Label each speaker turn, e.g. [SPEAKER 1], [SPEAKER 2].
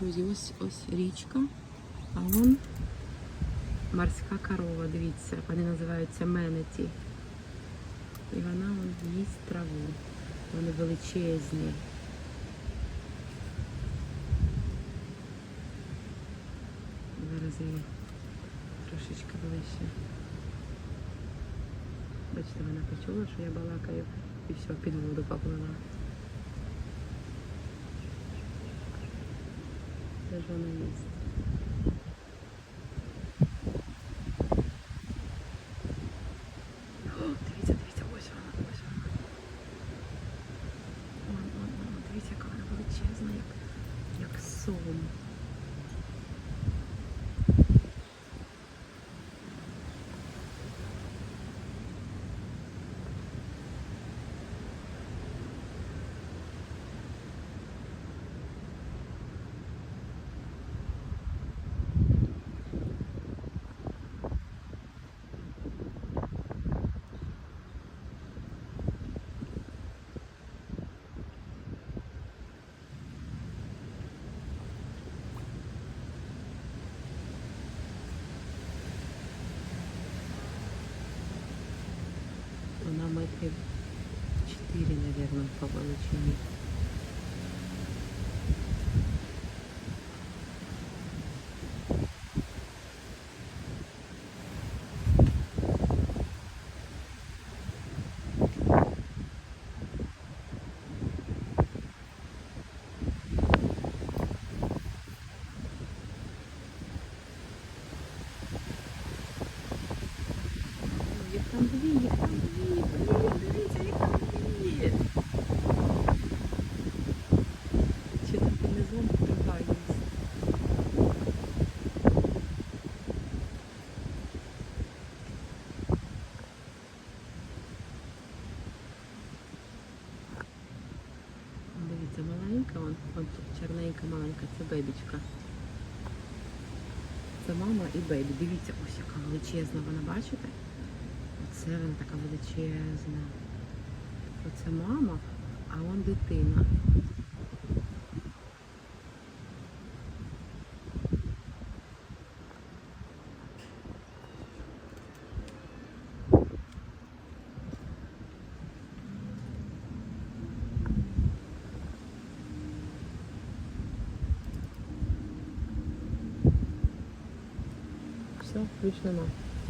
[SPEAKER 1] Друзі, ось ось річка, а вон морська корова, дивіться, вони називаються менеті. І вона вон їсть траву. Вони величезні. Зараз її трошечки ближче. Бачите, вона почула, що я балакаю і все, під воду поплила. Це ж вона їсть. О, дивіться, дивіться, ось вона, ось вона. Вон, вон, вон, дивіться, яка вона величезна, як, як сом. 4, наверное, по величині. Їх там дві, їх там дві, блін, дивіться, їх там дві. Чи там під низом є. Дивіться, маленька, вон, вон тут чорненька маленька, це бебічка. Це мама і бебі. Дивіться, ось яка величезна вона, бачите? Оце вона така величезна. Оце мама, а он дитина. Все, більш нема.